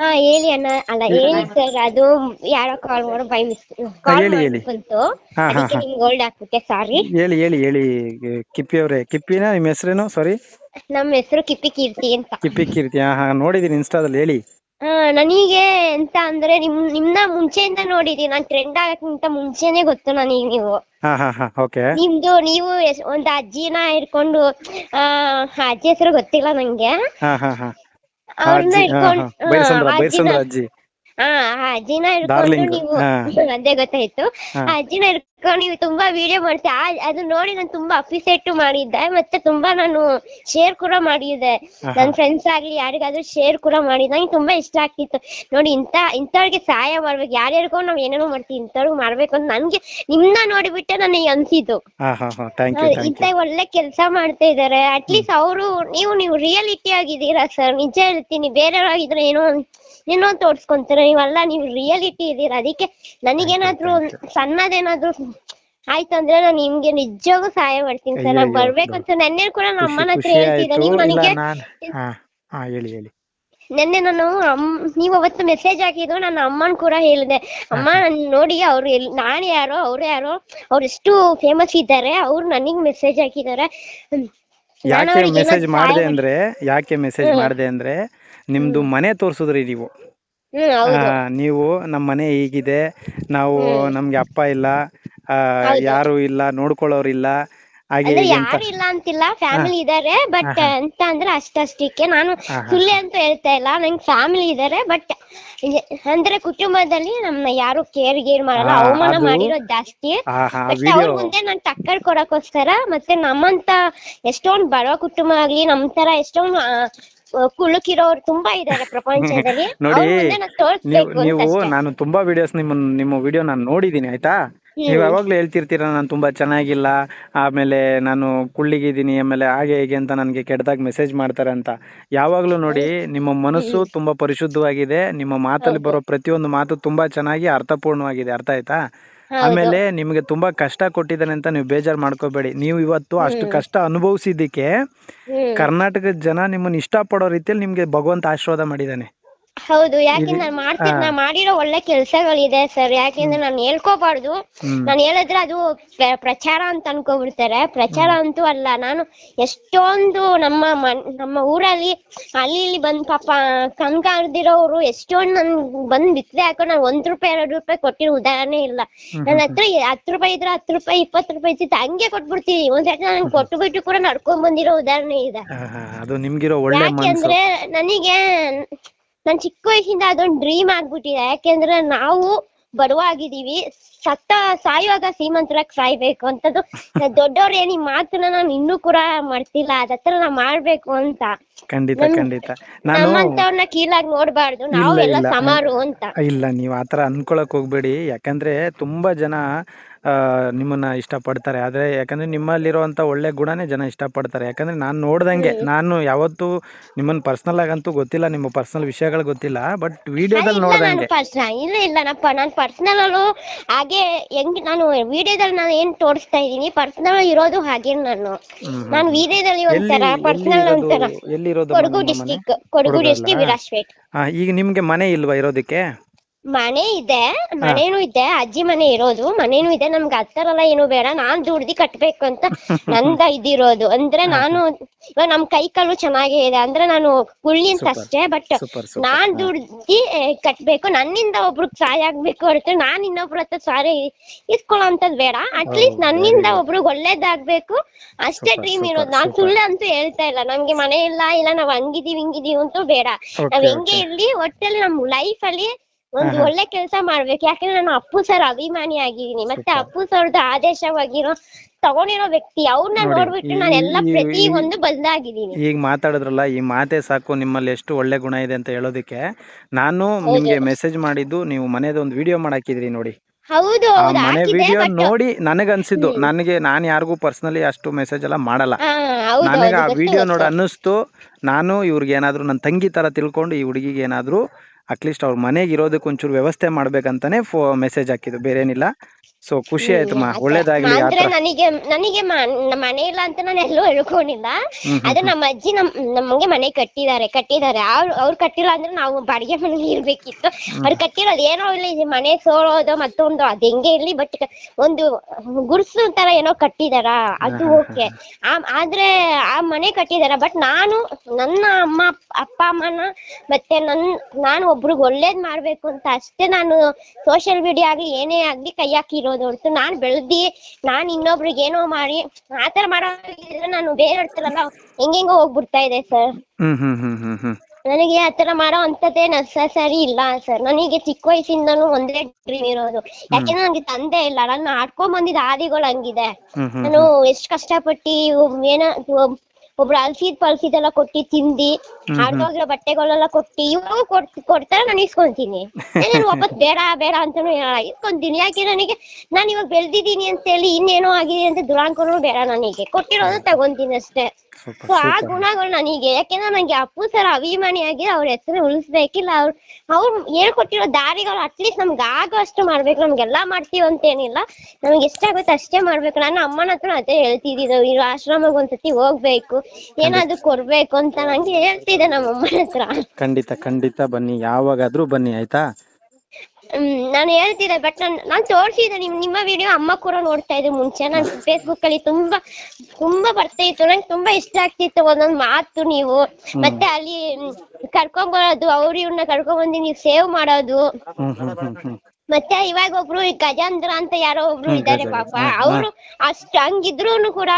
ಹಾ ಹೇಳಿ ಅಣ್ಣ. ಅಲ್ಲ ಹೇಳಿ. ಸರ್ ಅದು ಯಾರೋ ಕಾಲ್ ಮಾಡೋ ಬೈ ಮಿಸ್ ಕಾಲ್ ಹೇಳಿ, ಹೇಳಿ. ಬಂತು. ಹಾ, ಹಾ, ಅದಕ್ಕೆ ಹಾ. ನಿಮ್ಗೆ ಹೋಲ್ಡ್ ಹಾಕ್ಬಿಟ್ಟೆ ಸಾರಿ ಹೇಳಿ ಹೇಳಿ ಹೇಳಿ. ಕಿಪ್ಪಿ ಅವರೇ ಕಿಪ್ಪಿನ ನಿಮ್ಮ ಹೆಸರೇನು? ಸಾರಿ ನಮ್ಮ ಹೆಸರು ಕಿಪ್ಪಿ ಕೀರ್ತಿ ಅಂತ. ಕಿಪ್ಪಿ ಕೀರ್ತಿ ಹಾ ಹಾ ನೋಡಿದೀನಿ ಇನ್ಸ್ಟಾದಲ್ಲಿ ಹೇಳಿ. ಹಾ ನನಗೆ ಎಂತ ಅಂದ್ರೆ ನಿಮ್ ನಿಮ್ನ ಮುಂಚೆಯಿಂದ ನೋಡಿದೀನಿ. ನಾನ್ ಟ್ರೆಂಡ್ ಆಗಕ್ಕಿಂತ ಮುಂಚೆನೆ ಗೊತ್ತು ನನಗೆ ನೀವು. ಹಾ ಹಾ ಹಾ ಓಕೆ. ನಿಮ್ದು ನೀವು ಎಸ್- ಒಂದ್ ಅಜ್ಜಿನ ಹಿಡ್ಕೊಂಡು ಆ ಆ ಅಜ್ಜಿ ಹೆಸರು ಗೊತ್ತಿಲ್ಲ ನಂಗೆ. ಹಾ ಹಾ ಹಾ. ಅವ್ರನ್ನ ಬೈರಸಂದ್ರ ಅಜ್ಜಿನ ಹಿಡ್ಕೊಂಡು ನೀವು. ಅದೇ ಗೊತ್ತಾಯ್ತು. ಆ ಅಜ್ಜಿನ ನೀವು ತುಂಬಾ ವಿಡಿಯೋ ಮಾಡ್ತಾ ಆ ಅದು ನೋಡಿ ನಾನು ತುಂಬಾ ಅಪ್ರಿಸಿಯೇಟ್ ಮಾಡಿದ್ದೆ. ಮತ್ತೆ ತುಂಬಾ ನಾನು ಶೇರ್ ಕೂಡ ಮಾಡಿದ್ದೆ ನನ್ ನನ್ನ ಫ್ರೆಂಡ್ಸ್ ಆಗ್ಲಿ ಯಾರಿಗಾದ್ರೂ ಶೇರ್ ಕೂಡ ಮಾಡಿದ್ದೆ. ನಂಗೆ ತುಂಬಾ ಇಷ್ಟ ಆಗ್ತಿತ್ತು. ನೋಡಿ ಇಂತ ಇಂಥವ್ರಿಗೆ ಸಹಾಯ ಮಾಡ್ಬೇಕು. ಯಾರ್ಯಾರಿಗೋ ನಾವ್ ಏನೇನೋ ಮಾಡ್ತೀವಿ ಇಂಥವ್ರಿಗೆ ಮಾಡ್ಬೇಕು ಅಂತ ನನ್ಗೆ ನಿಮ್ನ ನೋಡಿಬಿಟ್ಟೆ ನನಗೆ ಅನ್ಸಿದ್ದು. ಇಂತ ಒಳ್ಳೆ ಕೆಲಸ ಮಾಡ್ತಾ ಇದಾರೆ. ಅಟ್ಲೀಸ್ಟ್ ಅವರು ನೀವು ನೀವು ರಿಯಾಲಿಟಿ ಆಗಿದ್ದೀರಾ ಸರ್ ನಿಜ ಹೇಳ್ತೀನಿ ಬೇರೆಯವ್ರಾಗಿದ್ರೆ ಏನೋ ಏನೋ ತೋರ್ಸ್ಕೊಂತಾರೆ. ನೀವಲ್ಲ ನೀವು ರಿಯಾಲಿಟಿ ಇದೀರಾ ಅದಕ್ಕೆ ನನಗೇನಾದ್ರೂ ಸಣ್ಣದೇನಾದ್ರೂ ಆಯ್ತು ಅಂದ್ರೆ ನಾನು ನಿಮ್ಗೆ ನಿಜವಾಗೂ ಸಹಾಯ ಮಾಡ್ತೀನಿ ಸರ್. ನಾನು ಬರ್ಬೇಕು ಅಂತ ನೆನ್ನೆ ಕೂಡ ನಮ್ಮ ಅಮ್ಮನ ಹತ್ರ ಹೇಳ್ತಿದ್ದೆ ನಿಮ್ ನೀವು ನನಗೆ ಹಾ ಹಾ ಹೇಳಿ ಹೇಳಿ. ನೆನ್ನೆ ನಾನು ಅಮ್ ನೀವು ಅವತ್ತು ಮೆಸೇಜ್ ಹಾಕಿದ್ರು ನನ್ನ ಅಮ್ಮನ್ ಕೂಡ ಹೇಳಿದೆ. ಅಮ್ಮ ನನ್ ನೋಡಿ ಅವ್ರು ಎಲ್ ನಾನ್ ಯಾರೋ ಅವ್ರು ಯಾರೋ ಅವ್ರು ಎಷ್ಟು ಫೇಮಸ್ ಇದ್ದಾರೆ. ಅವ್ರು ನನಗ್ ಮೆಸೇಜ್ ಹಾಕಿದ್ದಾರೆ. ಯಾಕೆ ಮೆಸೇಜ್ ಮಾಡಿದೆ ಅಂದ್ರೆ ಯಾಕೆ ಮೆಸೇಜ್ ಮಾಡಿದೆ ಅಂದ್ರೆ ನಿಮ್ದು ಮನೆ ತೋರ್ಸುದ್ರಿ ನೀವು. ನೀವು ನಮ್ಮ ಮನೆ ಹೀಗಿದೆ. ನಾವು ನಮ್ಗೆ ಅಪ್ಪ ಇಲ್ಲ. ಆ, ಯಾರು ಇಲ್ಲ ನೋಡ್ಕೊಳ್ಳೋರು ಇಲ್ಲ. ಹಾಗೆ ಅಂದ್ರೆ ಹೀಗೆ ಅಂತ ಯಾರು ಇಲ್ಲ ಅಂತಿಲ್ಲ ಫ್ಯಾಮಿಲಿ ಇದಾರೆ ಬಟ್ ಅಂತ ಅಂದ್ರೆ ಅಷ್ಟಷ್ಟಕ್ಕೆ ನಾನು. ಸುಳ್ಳೆ ಅಂತ ಹೇಳ್ತಾ ಇಲ್ಲ ನಂಗೆ ಫ್ಯಾಮಿಲಿ ಇದಾರೆ ಬಟ್ ಅಂದ್ರೆ ಕುಟುಂಬದಲ್ಲಿ ನಮ್ನ ಯಾರು ಕೇರ್ ಗೇರ್ ಮಾಡಲ್ಲ ಹಾ, ಅವಮಾನ ಅದು- ಮಾಡಿರೋದ್ ಜಾಸ್ತಿ. ಹಾ ಹಾ ಬಟ್ ಅವ್ರ ವಿಡಿಯೋ ಮುಂದೆ ನಾನ್ ಟಕ್ಕರ್ ಕೊಡಕ್ಕೋಸ್ಕರ ಮತ್ತೆ ನಮ್ಮಂತ ಎಷ್ಟೊಂದ್ ಬಡ ಕುಟುಂಬ ಆಗ್ಲಿ ನಮ್ ತರ ಎಷ್ಟೊಂದ್ ಆ, ಕುಳುಕಿರೋರು ತುಂಬಾ ಇದಾರೆ ಪ್ರಪಂಚದಲ್ಲಿ. ನೋಡಿ, ಅವ್ರ ಮುಂದೆ ನಾನ್ ನೀವು ತೋರ್ಸ್ಬೇಕು ಅಂತ ಅಷ್ಟೇ. ನಾನು ತುಂಬಾ ವಿಡಿಯೋಸ್ ನಿಮ್ಮ ನಿಮ್ಮ ವಿಡಿಯೋ ನಾನು ನೋಡಿದೀನಿ ಆಯ್ತಾ? ನೀವು ಯಾವಾಗ್ಲೂ ಹೇಳ್ತಿರ್ತೀರ ನಾನು ತುಂಬಾ ಚೆನ್ನಾಗಿಲ್ಲ ಆಮೇಲೆ ನಾನು ಕುಳ್ಳಿಗಿದ್ದೀನಿ ಆಮೇಲೆ ಹಾಗೆ ಹೀಗೆ ಅಂತ ನನಗೆ ಕೆಟ್ಟದಾಗ ಮೆಸೇಜ್ ಮಾಡ್ತಾರೆ ಅಂತ. ಯಾವಾಗ್ಲೂ ನೋಡಿ ನಿಮ್ಮ ಮನಸ್ಸು ತುಂಬಾ ಪರಿಶುದ್ಧವಾಗಿದೆ ನಿಮ್ಮ ಮಾತಲ್ಲಿ ಬರೋ ಪ್ರತಿಯೊಂದು ಮಾತು ತುಂಬಾ ಚೆನ್ನಾಗಿ ಅರ್ಥಪೂರ್ಣವಾಗಿದೆ ಅರ್ಥ ಆಯ್ತಾ? ಆಮೇಲೆ ನಿಮಗೆ ತುಂಬಾ ಕಷ್ಟ ಕೊಟ್ಟಿದ್ದಾನೆ ಅಂತ ನೀವು ಬೇಜಾರ್ ಮಾಡ್ಕೋಬೇಡಿ. ನೀವು ಇವತ್ತು ಅಷ್ಟು ಕಷ್ಟ ಅನುಭವಿಸಿದ್ದಕ್ಕೆ ಕರ್ನಾಟಕದ ಜನ ನಿಮ್ಮನ್ನ ಇಷ್ಟಪಡೋ ರೀತಿಯಲ್ಲಿ ನಿಮ್ಗೆ ಭಗವಂತ ಆಶೀರ್ವಾದ ಮಾಡಿದ್ದಾನೆ. ಹೌದು ಯಾಕೆ ನಾನ್ ಮಾಡ್ತೀನಿ ನಾ ಮಾಡಿರೋ ಒಳ್ಳೆ ಕೆಲ್ಸಗಳಿದೆ ಸರ್ ಯಾಕೆಂದ್ರೆ ನಾನು ಹೇಳ್ಕೋಬಾರ್ದು. ನಾನು ಹೇಳಿದ್ರೆ ಅದು ಪ್ರ- ಪ್ರಚಾರ ಅಂತ ಅನ್ಕೋಬಿಡ್ತಾರೆ. ಪ್ರಚಾರ ಅಂತೂ ಅಲ್ಲ ನಾನು ಎಷ್ಟೊಂದು ನಮ್ಮ ಮನ್- ನಮ್ಮ ಊರಲ್ಲಿ ಅಲ್ಲಿ ಇಲ್ಲಿ ಬಂದ್ ಪಾಪ ಕಣ್ಕಾಣದಿರೋರು ಎಷ್ಟೊಂದು ನನ್ ಬಂದ್ ಬಿತ್ತದೆ ಹಾಕೊಂಡು ನಾನು ಒಂದ್ ರೂಪಾಯಿ ಎರಡು ರೂಪಾಯಿ ಕೊಟ್ಟಿರೋ ಉದಾಹರಣೆ ಇಲ್ಲ. ನನ್ನ ಹತ್ರ ಹತ್ತು ರೂಪಾಯಿ ಇದ್ರೆ ಹತ್ತು ರೂಪಾಯಿ ಇಪ್ಪತ್ತು ರೂಪಾಯಿ ಇದ್ದಿದ್ದು ಹಂಗೆ ಕೊಟ್ಬಿಡ್ತೀನಿ. ಒಂದ್ ಸತಿ ನಾನು ಕೊಟ್ಟು ಬಿಟ್ಟು ಕೂಡ ನಡ್ಕೊಂಡ್ ಬಂದಿರೋ ಉದಾಹರಣೆ ಇದೆ. ಅದು ನಿಮ್ಗಿರೋ ಒಳ್ಳೆ ಮನ್ಸು. ಯಾಕೆಂದ್ರೆ ನನಗೆ ನನ್ ಚಿಕ್ಕ ವಯಸ್ಸಿಂದ ಅದೊಂದ್ ಡ್ರೀಮ್ ಆಗ್ಬಿಟ್ಟಿದೆ. ಯಾಕೆಂದ್ರೆ ನಾವು ಬಡವಾಗಿದೀವಿ ಸತ್ತ ಸಾಯುವಾಗ ಶ್ರೀಮಂತರಾಗ್ ಸಾಯ್ಬೇಕು ಅಂತದ್ದು ದೊಡ್ಡವ್ರ ಏನ್ ಈ ಮಾತನ್ನ ನಾನು ಇನ್ನೂ ಕೂಡ ಮಾಡ್ತಿಲ್ಲ ಅದತ್ರ ನಾ ಮಾಡ್ಬೇಕು ಅಂತ. ಖಂಡಿತ ಖಂಡಿತ. ನಾನು ನಮ್ಮಂತವ್ರನ್ನ ಕೀಳಾಗಿ ನೋಡ್ಬಾರ್ದು. ನಾವು ಎಲ್ಲ ಸಮಾರು ಅಂತ. ಇಲ್ಲ ನೀವು ಆತರ ಅನ್ಕೊಳಕ್ ಹೋಗ್ಬೇಡಿ. ಯಾಕಂದ್ರೆ ತುಂಬಾ ಜನ ನಿಮ್ಮನ್ನ ಇಷ್ಟಪಡ್ತಾರೆ. ಆದ್ರೆ ಯಾಕಂದರೆ ನಿಮ್ಮಲ್ಲಿರುವಂಥ ಒಳ್ಳೆ ಗುಣನೇ ಜನ ಇಷ್ಟಪಡ್ತಾರೆ. ಯಾಕಂದರೆ ನಾನು ನೋಡ್ದಂಗೆ ನಾನು ಯಾವತ್ತೂ ನಿಮ್ಮನ್ನ ಪರ್ಸ್ನಲ್ ಆಗಂತೂ ಗೊತ್ತಿಲ್ಲ ನಿಮ್ಮ ಪರ್ಸನಲ್ ವಿಷಯಗಳು ಗೊತ್ತಿಲ್ಲ ಬಟ್ ವಿಡಿಯೋದಲ್ಲಿ ನೋಡಿದಂಗೆ. ಇಲ್ಲ ಇಲ್ಲ ನಪ್ಪ ನಾನು ಪರ್ಸನಲ್ ಅಲ್ಲೂ ಹಾಗೆ ಹೆಂಗ್ ನಾನು ವಿಡಿಯೋದಲ್ಲಿ ನಾನು ಏನ್ ತೋರಿಸ್ತಾ ಇದೀನಿ ಪರ್ಸನಲ್ ಇರೋದು ಹಾಗೆ ನಾನು. ನಾನು ವಿಡಿಯೋದಲ್ಲಿ ಒಂಥರ ಪರ್ಸ್ನಲ್ ಒಂಥರ ಕೊಡಗು ಡಿಸ್ಟಿಕ್ ಕೊಡಗು ಡಿಸ್ಟಿಕ್ ವಿರಾಜ್ಪೇಟ್. ಈಗ ನಿಮ್ಗೆ ಮನೆ ಇಲ್ವಾ ಇರೋದಕ್ಕೆ? ಮನೆ ಇದೆ ಮನೇನು ಇದೆ ಅಜ್ಜಿ ಮನೆ ಇರೋದು ಮನೇನು ಇದೆ ನಮ್ಗೆ ಹತ್ತರಲ್ಲ ಏನು ಬೇಡ ನಾನ್ ದುಡ್ದಿ ಕಟ್ಬೇಕು ಅಂತ ನಂದ ಇದಿರೋದು. ಅಂದ್ರೆ ನಾನು ಇವಾಗ ನಮ್ ಕೈ ಕಾಲು ಚೆನ್ನಾಗೇ ಇದೆ ಅಂದ್ರೆ ನಾನು ಕುಳ್ಳಿ ಅಂತ. ಅಷ್ಟೇ ಬಟ್ ನಾನ್ ದುಡ್ದಿ ಕಟ್ಬೇಕು ನನ್ನಿಂದ ಒಬ್ರಿಗೆ ಸಹಾಯ ಆಗ್ಬೇಕು ಹೊರತು ನಾನ್ ಇನ್ನೊಬ್ರ ಹತ್ರ ಸಾರಿ ಇಸ್ಕೊಳ್ಳೋ ಅಂತದ್ ಬೇಡ ಅಟ್ಲೀಸ್ಟ್ ಲೀಸ್ಟ್ ನನ್ನಿಂದ ಒಬ್ರುಗ್ ಒಳ್ಳೇದಾಗ್ಬೇಕು ಅಷ್ಟೇ ಡ್ರೀಮ್ ಇರೋದು. ನಾನ್. ಸುಳ್ಳು ಅಂತೂ ಹೇಳ್ತಾ ಇಲ್ಲ ನಮ್ಗೆ ಮನೆ ಇಲ್ಲ ಇಲ್ಲ ನಾವ್ ಹಂಗಿದೀವಿ ಹಿಂಗಿದೀವಿ ಅಂತೂ ಬೇಡ. ನಾವ್ ಹೆಂಗೆ ಇರ್ಲಿ ಒಟ್ಟಲ್ಲಿ ನಮ್ ಲೈಫ್ ಅಲ್ಲಿ ಒಂದು ಒಳ್ಳೆ ಕೆಲಸ ಮಾಡ್ಬೇಕು. ಯಾಕಂದ್ರೆ ನಾನು ಅಪ್ಪು ಸರ್ ಅಭಿಮಾನಿ ಆಗಿದ್ದೀನಿ ಮತ್ತೆ. ಅಪ್ಪು ಸರ್ದು ಆದೇಶವಾಗಿರೋ ತಗೊಂಡಿರೋ ವ್ಯಕ್ತಿ ಅವ್ರನ್ನ ನೋಡಿ, ನೋಡ್ಬಿಟ್ಟು ನಾನೆಲ್ಲ ನಾನು ಎಲ್ಲ ಈ- ಪ್ರತಿ ಒಂದು ಬದಲಾಗಿದ್ದೀನಿ ಈಗ ಮಾತಾಡಿದ್ರಲ್ಲ ಈ ಮಾತೆ ಸಾಕು ನಿಮ್ಮಲ್ಲಿ ಎಷ್ಟು ಒಳ್ಳೆ ಗುಣ ಇದೆ ಅಂತ ಹೇಳೋದಕ್ಕೆ. ನಾನು ನಿಮ್ಗೆ ಮೆಸೇಜ್ ಮಾಡಿದ್ದು ನೀವು ಮನೆದ ಒಂದು ವಿಡಿಯೋ ಮಾಡಾಕಿದ್ರಿ ನೋಡಿ. ಹೌದು ಆ ಹೌದು ಮನೆ ಹಾಕಿದೆ ವಿಡಿಯೋ ಬಟ್ ನೋಡಿ ನನಗನ್ಸಿದ್ದು. ನನಗೆ ನಾನು ಯಾರಿಗೂ ಪರ್ಸನಲಿ ಅಷ್ಟು ಮೆಸೇಜ್ ಎಲ್ಲ ಮಾಡಲ್ಲ. ಹಾ ಹೌದು ನನಗೆ ಆ ಹೌದು, ವಿಡಿಯೋ ನೋಡಿ. ಅನ್ನಿಸ್ತು. ನಾನು ಇವ್ರಿಗೆ ಏನಾದ್ರು ನನ್ನ ತಂಗಿ ತರ ತಿಳ್ಕೊಂಡು ಈ ಹುಡುಗಿಗೆ ಏನಾದ್ರು ಅಟ್ಲೀಸ್ಟ್ ಅವ್ರ ಮನೆಗೆ ಇರೋದಕ್ಕೆ ಒಂಚೂರು ವ್ಯವಸ್ಥೆ ಮಾಡ್ಬೇಕಂತಾನೆ ಫೋ ಮೆಸೇಜ್ ಹಾಕಿದ್ದು. ಬೇರೆ ಏನಿಲ್ಲ ಸೊ ಖುಷಿ ಆಯ್ತಮ್ಮ. ಮಾ ಒಳ್ಳೇದಾಗ್ಲಿ ಅಂದ್ರೆ ನನಗೆ ನನಗೆ ಮ- ಮನೆ ಇಲ್ಲ ಅಂತ ನಾನು ಎಲ್ಲೂ ಹೇಳ್ಕೊಂಡಿಲ್ಲ. ಆದ್ರೆ ನಮ್ಮ ಅಜ್ಜಿ ನಮ್ ನಮ್ಗೆ ಮನೆ ಕಟ್ಟಿದ್ದಾರೆ ಕಟ್ಟಿದ್ದಾರೆ. ಅವ್ರು ಅವ್ರು ಕಟ್ಟಿಲ್ಲ ಅಂದ್ರೆ ನಾವು ಬಾಡಿಗೆ ಮನೇಲಿ ಇರ್ಬೇಕಿತ್ತು. ಅವ್ರು ಕಟ್ಟಿರೋದು ಏನೋ ಇಲ್ಲಿ ಮನೆ ಸೋಳೋದು ಮತ್ತೊಂದು ಅದ್ ಹೆಂಗೆ ಇರ್ಲಿ ಬಟ್ ಒಂದು ಗುಡ್ಸು ತರ ಏನೋ ಕಟ್ಟಿದಾರ ಅದು ಓಕೆ. ಆದ್ರೆ ಆ ಮನೆ ಕಟ್ಟಿದಾರ ಬಟ್ ನಾನು ನನ್ನ ಅಮ್ಮ ಅಪ್ಪ ಅಮ್ಮನ ಮತ್ತೆ ನನ್ ನಾನು ಒಬ್ರಿಗೆ ಒಳ್ಳೇದ್ ಮಾಡ್ಬೇಕು ಅಂತ ಅಷ್ಟೇ ನಾನು ಸೋಷಿಯಲ್ ಮೀಡಿಯಾ ಆಗ್ಲಿ ಏನೇ ಆಗ್ಲಿ ಕೈ ಹಾಕಿರೋದು ಹೊರತು ನಾನ್ ಬೆಳ್ದಿ ನಾನ್ ಇನ್ನೊಬ್ರಿಗೆ ಏನೋ ಮಾಡಿ ಆತರ ಮಾಡೋದ್ರೆ ನಾನು ಬೇರೆ ಇರ್ತಾರಲ್ಲ ಹೆಂಗೆಂಗೋ ಹೋಗ್ಬಿಡ್ತಾ ಇದೆ ಸರ್ ನನಗೆ ಆತರ ಮಾಡೋ ಅಂತದೇ ನೆಸಸರಿ ಇಲ್ಲ ಸರ್ ನನಗೆ ಚಿಕ್ಕ ವಯಸ್ಸಿಂದನೂ ಒಂದೇ ಡ್ರೀಮ್ ಇರೋದು. ಯಾಕೆಂದ್ರೆ ನನಗೆ ತಂದೆ ಇಲ್ಲ. ನಾನು ಆಡ್ಕೊಂಡ್ ಬಂದಿದ್ದ ಹಾದಿಗಳು ಹಂಗಿದೆ. ನಾನು ಎಷ್ಟ್ ಕಷ್ಟಪಟ್ಟಿ ಏನ ಒಬ್ರು ಅಲ್ಸಿದ್ ಪಲ್ಸಿದೆಲ್ಲ ಕೊಟ್ಟಿ ತಿಂದಿ ಹಾಳಾಗಿರೋ ಬಟ್ಟೆಗಳೆಲ್ಲ ಕೊಟ್ಟಿ ಇವಾಗ ಕೊಡ್ ಕೊಡ್ತಾರೆ ನಾನು ಇಸ್ಕೊಂತೀನಿ. ನಾನು ವಾಪಸ್ ಬೇಡ ಬೇಡ ಅಂತಾನು ಹೇಳ ಇಸ್ಕೊಂತೀನಿ. ಯಾಕೆ ನನಗೆ ನಾನು ಇವಾಗ ಬೆಳ್ದಿದ್ದೀನಿ ಅಂತ ಹೇಳಿ ಇನ್ನೇನೋ ಆಗಿದೆ ಅಂತ ದುರಾಂಕನೂ ಬೇಡ ನನಗೆ. ಕೊಟ್ಟಿರೋದು ತಗೊಂತೀನಿ ಅಷ್ಟೇ. ಸೊ ಆ ಗುಣಗಳು ನನಗೆ ಯಾಕೆಂದ್ರೆ ನಂಗೆ ಅಪ್ಪು ಸರ್ ಅಭಿಮಾನಿಯಾಗಿ ಅವ್ರ ಹೆಸರು ಉಳಿಸ್ಬೇಕಿಲ್ಲ. ಅವ್ರು ಅವ್ರು ಹೇಳ್ಕೊಟ್ಟಿರೋ ದಾರಿಗಳು ಅಟ್ಲೀಸ್ಟ್ ನಮ್ಗೆ ಆಗೋ ಅಷ್ಟು ಮಾಡ್ಬೇಕು. ನಮ್ಗೆಲ್ಲಾ ಮಾಡ್ತೀವಿ ಅಂತ ಏನಿಲ್ಲ ನಮ್ಗೆ ಎಷ್ಟಾಗುತ್ತೆ ಅಷ್ಟೇ ಮಾಡ್ಬೇಕು. ನಾನು ಅಮ್ಮನ ಹತ್ರ ಅದೇ ಹೇಳ್ತಿದ್ದಿದ್ದು ಈ ಆಶ್ರಮಕ್ಕೆ ಒಂದ್ಸತಿ ಹೋಗ್ಬೇಕು. ಏನಾದ್ರು ಕೊಡ್ಬೇಕು ಅಂತ ನಂಗೆ ಹೇಳ್ತಿದ್ದೆ ನಮ್ಮ ಅಮ್ಮನ ಹತ್ರ. ಖಂಡಿತ ಖಂಡಿತ ಬನ್ನಿ. ಯಾವಾಗಾದ್ರೂ ಬನ್ನಿ ಆಯ್ತಾ? ನಾನು ಹೇಳ್ತಿದ್ದೆ ಬಟ್ ನಾನ್ ನಾನ್ ತೋರ್ಸಿದ್ದೆ ನಿಮ್ ನಿಮ್ಮ ವಿಡಿಯೋ ಅಮ್ಮ ಕೂಡ ನೋಡ್ತಾ ಇದ್ರು ಮುಂಚೆ. ನಾನು ಫೇಸ್ಬುಕ್ ಅಲ್ಲಿ ತುಂಬಾ ತುಂಬಾ ಬರ್ತಾ ಇತ್ತು. ನಂಗೆ ತುಂಬಾ ಇಷ್ಟ ಆಗ್ತಿತ್ತು ಒಂದೊಂದ್ ಮಾತು ನೀವು. ಮತ್ತೆ ಅಲ್ಲಿ ಕರ್ಕೊಂಡ್ ಬರೋದು ಅವ್ರ ಇವ್ರನ್ನ ಕರ್ಕೊಂಡ್ ಬಂದು ನೀವು ಸೇವ್ ಮಾಡೋದು. ಮತ್ತೆ ಇವಾಗ ಒಬ್ರು ಗಜಾಂದ್ರ ಅಂತ ಯಾರೋ ಒಬ್ರು ಇದ್ದಾರೆ. ಪಾಪ. ಅವ್ರು ಅಷ್ಟ್ ಹಂಗಿದ್ರೂನು ಕೂಡ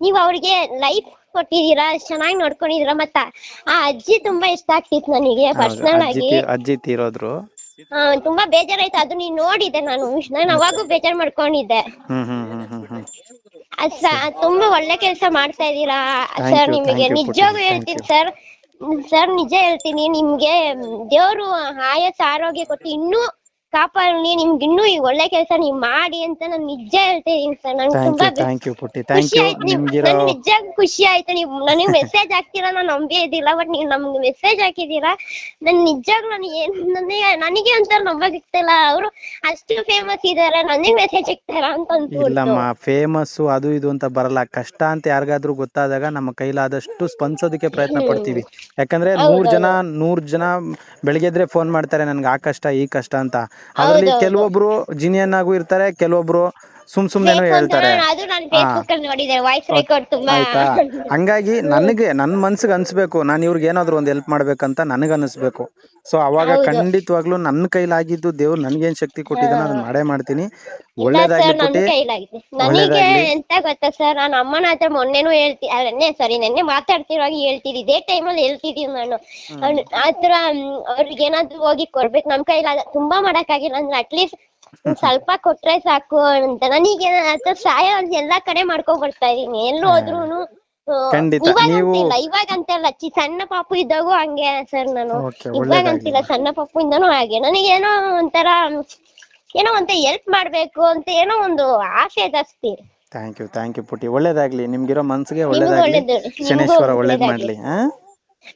ನೀವ್ ಅವ್ರಿಗೆ ಲೈಫ್ ಕೊಟ್ಟಿದೀರಾ ಚೆನ್ನಾಗಿ ನೋಡ್ಕೊಂಡಿದೀರಾ ಮತ್ತ ಆ ಅಜ್ಜಿ ತುಂಬಾ ಇಷ್ಟ ಆಗ್ತಿತ್ತು ನನಗೆ ಪರ್ಸನಲ್ ಆಗಿ. ಅಜ್ಜಿ ತೀರೋದ್ರು. ತುಂಬಾ ಬೇಜಾರಾಯ್ತು. ಅದು ನೀನ್ ನೋಡಿದೆ ನಾನು. ನಾನು ಅವಾಗೂ ಬೇಜಾರ್ ಮಾಡ್ಕೊಂಡಿದ್ದೆ. ಅದ್ ಸ- ತುಂಬಾ ಒಳ್ಳೆ ಕೆಲಸ ಮಾಡ್ತಾ ಇದ್ದೀರಾ? Thank ಸರ್ you, ನಿಮಗೆ thank you, ನಿಜವಾಗೂ ಪುಟ್ಟಿ, ಹೇಳ್ತೀನಿ ಸರ್ ಸರ್ ನಿಜ ಹೇಳ್ತೀನಿ. ನಿಮ್ಗೆ ದೇವ್ರು ಆಯಸ್ ಆರೋಗ್ಯ ಕೊಟ್ಟು ಇನ್ನೂ ಕಾಪಾಡಿ ನಿಮ್ಗೆ ಇನ್ನೂ ಈ ಒಳ್ಳೆ ಕೆಲಸ ನೀವ್ ಮಾಡಿ ಅಂತ ನಾನು ನಿಜ ಹೇಳ್ತಾ ಇದೀನಿ ಸರ್. ನಂಗೆ ತುಂಬಾ ಥ್ಯಾಂಕ್ ಯು ಪುಟ್ಟಿ. ಥ್ಯಾಂಕ್ ಖುಷಿ ಯು ಆಯ್ತು ನಿಮ್ ನಿಮ್ಗಿರೋ ನನ್ಗೆ ನಿಜ ಖುಷಿ ಆಯ್ತು. ನೀವು ನನಗೆ ಮೆಸೇಜ್ ಹಾಕ್ತೀರಾ ನಾನು ನಂಬೇ ಇದ್ದಿಲ್ಲ ಬಟ್ ನೀವು ನಮ್ಗೆ ಮೆಸೇಜ್ ಹಾಕಿದೀರಾ ನನ್ ನಿಜವಾಗ್ಲೂ ನಾನು ಏನ್ ನನಗೆ ನನಗೆ ಒಂಥರ ಇಲ್ಲ ಅವರು ಅಷ್ಟು ಫೇಮಸ್ ಇದಾರೆ ನನಗೆ ಮೆಸೇಜ್ ಹಾಕ್ತಾರ ಅಂತ ಇಲ್ಲಮ್ಮ ಅನ್ಸ್ಬಿಡ್ತು ಫೇಮಸ್ ಅದು ಇದು ಅಂತ ಬರಲ್ಲ. ಕಷ್ಟ ಅಂತ ಯಾರಿಗಾದ್ರೂ ಗೊತ್ತಾದಾಗ ನಮ್ಮ ಕೈಲಾದಷ್ಟು ಸ್ಪಂದಿಸೋದಕ್ಕೆ ಪ್ರಯತ್ನ ಪಡ್ತೀವಿ. ಯಾಕಂದ್ರೆ ನೂರ್ ಜನ ನೂರ್ ಜನ ಬೆಳಿಗ್ಗೆ ಎದ್ರೆ ಫೋನ್ ಮಾಡ್ತಾರೆ ನನ್ಗೆ ಆ ಕಷ್ಟ ಈ ಕಷ್ಟ ಅಂತ. ಅದ್ರಲ್ಲಿ. ಕೆಲವೊಬ್ರು ಜಿನಿಯನ್ ಆಗು ಇರ್ತಾರೆ ಕೆಲವೊಬ್ರು ಸುಮ್ ಸುಮ್ನೆ ಹೇಳ್ತಾರೆ. ಆಯ್ತಾ? ಹಂಗಾಗಿ ನನಗೆ ನನ್ ಮನ್ಸಿಗೆ ಅನ್ಸ್ಬೇಕು ನಾನು ಇವ್ರಿಗೆ ಏನಾದ್ರು ಒಂದ್ ಹೆಲ್ಪ್ ಮಾಡ್ಬೇಕಂತ ನನಗ್ ಅನಿಸ್ಬೇಕು. ಸೊ ಅವಾಗ. ಖಂಡಿತವಾಗ್ಲೂ ನನ್ನ ಕೈಲಾಗಿದ್ದು ದೇವ್ರು ನನ್ಗೇನ್ ಶಕ್ತಿ ಕೊಟ್ಟಿದ್ದಾನ ಅದನ್ನ ಮಾಡೇ ಮಾಡ್ತೀನಿ. ಒಳ್ಳೇದಾಗ್ಲಿ ನನಗೆ. ಎಂತ ಗೊತ್ತಾ ಸರ್ ನಾನು ಅಮ್ಮನ ಹತ್ರ ಮೊನ್ನೆನೂ ಹೇಳ್ತಿ ನೆನ್ನೆ ಸಾರಿ ನೆನ್ನೆ ಮಾತಾಡ್ತಿರುವಾಗ ಹೇಳ್ತಿದ್ದೆ. ಇದೇ ಟೈಮಲ್ಲಿ ಹೇಳ್ತಿದ್ದೀನಿ ನಾನು. ಆತರ ಅವ್ರಿಗೆ ಏನಾದ್ರು ಹೋಗಿ ಕೊಡ್ಬೇಕು ನಮ್ ಕೈಲಾಗ ತುಂಬಾ ಮಾಡಕ್ಕಾಗಿಲ್ಲ ಅಂದ್ರೆ ಅಟ್ಲೀಸ್ಟ್ ಸ್ವಲ್ಪ ಕೊಟ್ರೆ ಸಾಕು ಅಂತ. ನನಗೆ ಸಹಾಯ ಎಲ್ಲಾ ಕಡೆ ಮಾಡ್ಕೊಂಡ್ ಬರ್ತಾ ಇದೀನಿ. ಎಲ್ಲಿ ಹೋದ್ರೂನು ಖಂಡಿತ. ಇವಾಗ ನೀವು- ಇವಾಗ ಅಂತಲ್ಲ. ಚಿ ಸಣ್ಣ ಪಾಪು ಇದ್ದಾಗೂ ಹಂಗೆ ಸರ್ ನಾನು. ಇವಾಗ ಅಂತಿಲ್ಲ ಸಣ್ಣ ಪಾಪು ಇಂದಾನು ಹಾಗೆ. ನನಗೆ ಏನೋ ಒಂಥರ ಏನೋ ಅಂತ ಹೆಲ್ಪ್ ಮಾಡ್ಬೇಕು ಅಂತ ಏನೋ ಒಂದು ಆಸೆ ಜಾಸ್ತಿ ಥ್ಯಾಂಕ್ ಯು ಥ್ಯಾಂಕ್ ಯು ಪುಟ್ಟಿ. ಒಳ್ಳೇದಾಗ್ಲಿ. ನಿಮ್ಗಿರೋ ಮನ್ಸಿಗೆ ಒಳ್ಳೇದಾಗ್ಲಿ. ಶನೇಶ್ವರ ಒಳ್ಳೇದ್. ಮಾಡ್ಲಿ ಹಾ?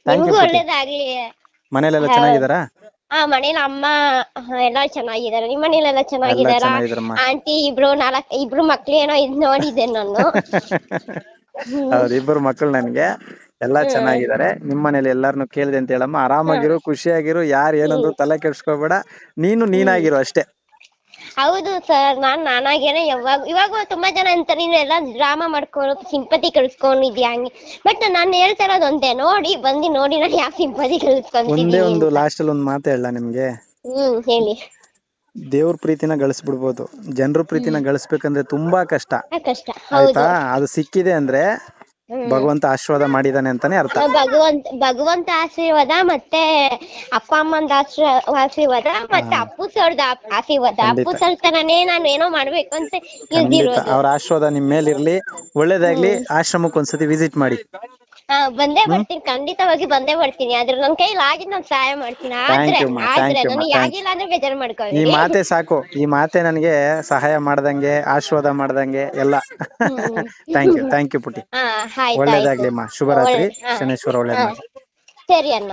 ಥ್ಯಾಂಕ್ ಯು ಒಳ್ಳೇದಾಗ್ಲಿ. ಮನೇಲೆಲ್ಲ ಚೆನ್ನಾಗಿದಾರಾ ಆ ಮನೇಲಿ ಅಮ್ಮ ಎಲ್ಲಾ ಚೆನ್ನಾಗಿದ್ದಾರೆ. ನಿಮ್ಮ ಮನೇಲೆಲ್ಲ ಎಲ್ಲ ಚೆನ್ನಾಗಿದ್ದಾರಾ ಆಂಟಿ ಇಬ್ರು ನಾಲ್ಕ್ ಇಬ್ರು ಮಕ್ಳು ಏನೋ ಇದ್ ನೋಡಿದ್ದೆ ನಾನು. ಹೌದು ಇಬ್ಬರು ಮಕ್ಕಳು ನನ್ಗೆ. ಎಲ್ಲಾ ಚೆನ್ನಾಗಿದ್ದಾರೆ. ನಿಮ್ ಮನೇಲಿ ಎಲ್ಲಾರ್ನು ಕೇಳಿದೆ ಅಂತ ಹೇಳಮ್ಮ. ಆರಾಮಾಗಿರು ಖುಷಿಯಾಗಿರು ಯಾರು ಏನಂದ್ರು ತಲೆ ಕೆಡ್ಸ್ಕೊಬೇಡ. ನೀನು ನೀನಾಗಿರು ಅಷ್ಟೇ. ಹೌದು ಸರ್ ನಾನ್ ನಾನಾಗೇನೆ ಯಾವಾಗ ಇವಾಗ ತುಂಬಾ ಜನ ಅಂತಾರೆ ನೀನು ಎಲ್ಲ ಡ್ರಾಮಾ ಮಾಡ್ಕೊಂಡು ಸಿಂಪತಿ ಕಳ್ಸ್ಕೊಂಡಿದ್ಯಾ ಹಂಗೆ. ಬಟ್ ನಾನು ಹೇಳ್ತಾ ಇರೋದು ಒಂದೇ ನೋಡಿ ಬಂದು ನೋಡಿ ನಾನು ಯಾವ ಸಿಂಪತಿ ಒಂದೇ ಕಳ್ಸ್ಕೊಂತೀನಿ ಒಂದು ಲಾಸ್ಟ್ ಅಲ್ಲಿ ಒಂದು ಮಾತು ಹೇಳ ನಿಮ್ಗೆ? ಹ್ಮ್ ಹೇಳಿ. ದೇವ್ರ ಪ್ರೀತಿನ ಗಳಿಸ್ಬಿಡ್ಬೋದು. ಜನರ ಪ್ರೀತಿನ ಗಳಿಸ್ಬೇಕಂದ್ರೆ ತುಂಬಾ ಕಷ್ಟ. ಆ ಕಷ್ಟ ಹೌದು. ಆಯ್ತಾ ಅದು ಸಿಕ್ಕಿದೆ ಅಂದ್ರೆ. ಭಗವಂತ ಆಶೀರ್ವಾದ ಮಾಡಿದಾನೆ ಅಂತಾನೆ ಅರ್ಥ. ಭಗವಂತ ಭಗವಂತ ಆಶೀರ್ವಾದ ಮತ್ತೆ ಅಪ್ಪ ಅಮ್ಮಂದ ಆಶ್ರ- ಆಶೀರ್ವಾದ ಮತ್ತೆ ಅಪ್ಪು ಸರ್ದ ಆಶೀರ್ವಾದ. ಅಪ್ಪು ಸರ್ ತರನೇ ನಾನು ಏನೋ ಮಾಡ್ಬೇಕು ಅಂತ ಅವ್ರ ಆಶೀರ್ವಾದ ನಿಮ್ ಮೇಲಿರ್ಲಿ. ಒಳ್ಳೇದಾಗ್ಲಿ. ಆಶ್ರಮಕ್ಕೆ ಒಂದ್ಸತಿ ವಿಸಿಟ್ ಮಾಡಿ. ಹಾ ಬಂದೇ ಬರ್ತೀನಿ ಖಂಡಿತವಾಗಿ ಬಂದೇ ಬರ್ತೀನಿ. ಆದ್ರೆ ನನ್ ಕೈಲಿ ಆಗಿದ್ ನಾನ್ ಸಹಾಯ ಮಾಡ್ತೀನಿ. Thank ಆದ್ರೆ you, ma. Thank ಆದ್ರೆ you, ma. ನನಗೆ Thank ಆಗಿಲ್ಲ ಅಂದ್ರೆ ಬೇಜಾರ್ ಈ ಮಾಡ್ಕೊಳ್ಳಿ ಮಾತೆ ಸಾಕು. ಈ ಮಾತೆ ನನಗೆ ಸಹಾಯ ಮಾಡ್ದಂಗೆ ಆಶೀರ್ವಾದ ಮಾಡ್ದಂಗೆ ಎಲ್ಲ. ಥ್ಯಾಂಕ್ ಯು ಥ್ಯಾಂಕ್ ಯು ಪುಟಿ ಹಾ ಆಯ್ತು ಒಳ್ಳೇದಾಗ್ಲಿ ಅಮ್ಮ ಶುಭರಾತ್ರಿ. ಒಳ್ಳೆ- ಹಾ. ಶನೇಶ್ವರ ಒಳ್ಳೇದ್ ಸರಿ ಅಣ್ಣ.